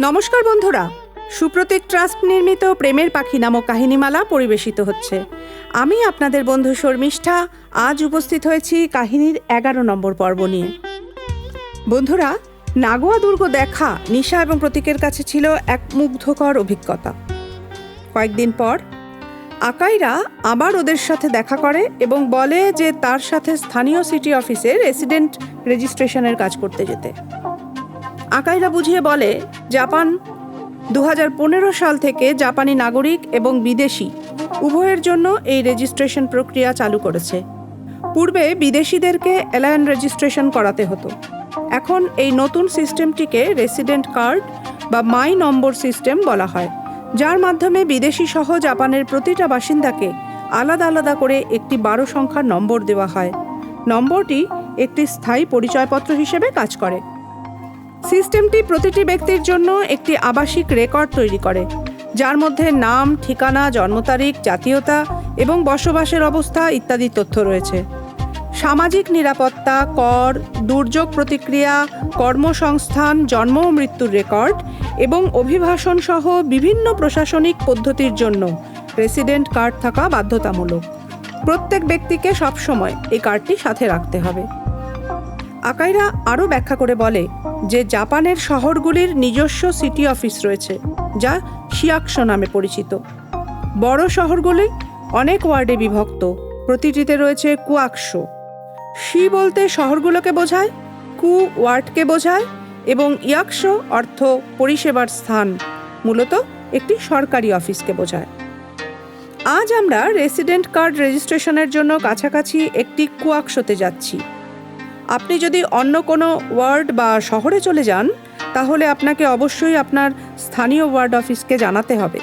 নমস্কার বন্ধুরা। সুপ্রতীক ট্রাস্ট নির্মিত প্রেমের পাখি নামক কাহিনীমালা পরিবেশিত হচ্ছে। আমি আপনাদের বন্ধু শর্মিষ্ঠা, আজ উপস্থিত হয়েছি কাহিনীর এগারো নম্বর পর্ব নিয়ে। বন্ধুরা, নাগোয়া দুর্গ দেখা নিশা এবং প্রতীকের কাছে ছিল এক মুগ্ধকর অভিজ্ঞতা। কয়েকদিন পর, আকাইরা আবার ওদের সাথে দেখা করে এবং বলে যে তার সাথে স্থানীয় সিটি অফিসে রেসিডেন্ট রেজিস্ট্রেশনের কাজ করতে যেতে। আকাইরা বুঝিয়ে বলে, জাপান দু হাজার পনেরো সাল থেকে জাপানি নাগরিক এবং বিদেশি উভয়ের জন্য এই রেজিস্ট্রেশন প্রক্রিয়া চালু করেছে। পূর্বে বিদেশিদেরকে অ্যালায়ন রেজিস্ট্রেশন করাতে হতো। এখন এই নতুন সিস্টেমটিকে রেসিডেন্ট কার্ড বা মাই নম্বর সিস্টেম বলা হয়, যার মাধ্যমে বিদেশি সহ জাপানের প্রতিটা বাসিন্দাকে আলাদা আলাদা করে একটি বারো সংখ্যার নম্বর দেওয়া হয়। নম্বরটি একটি স্থায়ী পরিচয়পত্র হিসেবে কাজ করে। সিস্টেমটি প্রতিটি ব্যক্তির জন্য একটি আবাসিক রেকর্ড তৈরি করে, যার মধ্যে নাম, ঠিকানা, জন্ম তারিখ, জাতীয়তা এবং বসবাসের অবস্থা ইত্যাদি তথ্য রয়েছে। সামাজিক নিরাপত্তা, কর, দুর্যোগ প্রতিক্রিয়া, কর্মসংস্থান, জন্ম ও মৃত্যুর রেকর্ড এবং অভিবাসন সহ বিভিন্ন প্রশাসনিক পদ্ধতির জন্য রেসিডেন্ট কার্ড থাকা বাধ্যতামূলক। প্রত্যেক ব্যক্তিকে সবসময় এই কার্ডটি সাথে রাখতে হবে। আকাইরা আরও ব্যাখ্যা করে বলে যে জাপানের শহরগুলির নিজস্ব সিটি অফিস রয়েছে, যা শিয়াকশো নামে পরিচিত। বড় শহরগুলি অনেক ওয়ার্ডে বিভক্ত, প্রতিটিতে রয়েছে কুয়াকশো শি বলতে শহরগুলোকে বোঝায়, কু ওয়ার্ডকে বোঝায় এবং ইয়াকশো অর্থ পরিষেবার স্থান, মূলত একটি সরকারি অফিসকে বোঝায়। আজ আমরা রেসিডেন্ট কার্ড রেজিস্ট্রেশনের জন্য কাছাকাছি একটি কুয়াকশোতে যাচ্ছি। আপনি যদি অন্য কোনো ওয়ার্ড বা শহরে চলে যান, তাহলে আপনাকে অবশ্যই আপনার স্থানীয় ওয়ার্ড অফিসকে জানাতে হবে।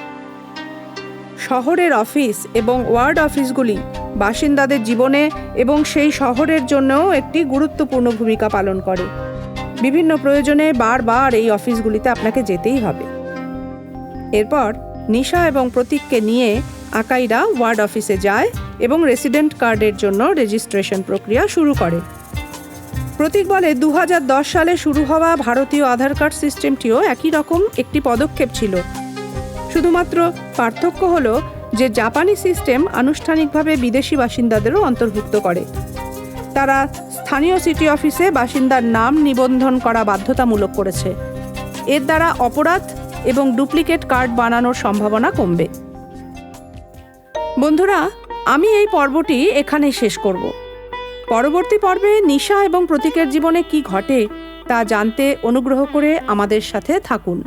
শহরের অফিস এবং ওয়ার্ড অফিসগুলি বাসিন্দাদের জীবনে এবং সেই শহরের জন্যও একটি গুরুত্বপূর্ণ ভূমিকা পালন করে। বিভিন্ন প্রয়োজনে বারবার এই অফিসগুলিতে আপনাকে যেতেই হবে। এরপর নিশা এবং প্রতীককে নিয়ে আকাইরা ওয়ার্ড অফিসে যায় এবং রেসিডেন্ট কার্ডের জন্য রেজিস্ট্রেশন প্রক্রিয়া শুরু করে। প্রতীক বলে দু হাজার দশ সালে শুরু হওয়া ভারতীয় আধার কার্ড সিস্টেমটিও একই রকম একটি পদক্ষেপ ছিল। শুধুমাত্র পার্থক্য হল যে জাপানি সিস্টেম আনুষ্ঠানিকভাবে বিদেশি বাসিন্দাদেরও অন্তর্ভুক্ত করে। তারা স্থানীয় সিটি অফিসে বাসিন্দার নাম নিবন্ধন করা বাধ্যতামূলক করেছে। এর দ্বারা অপরাধ এবং ডুপ্লিকেট কার্ড বানানোর সম্ভাবনা কমবে। বন্ধুরা, আমি এই পর্বটি এখানে শেষ করব। পরবর্তী পর্বে নিশা এবং প্রতীকের জীবনে কি ঘটে তা জানতে অনুগ্রহ করে আমাদের সাথে থাকুন।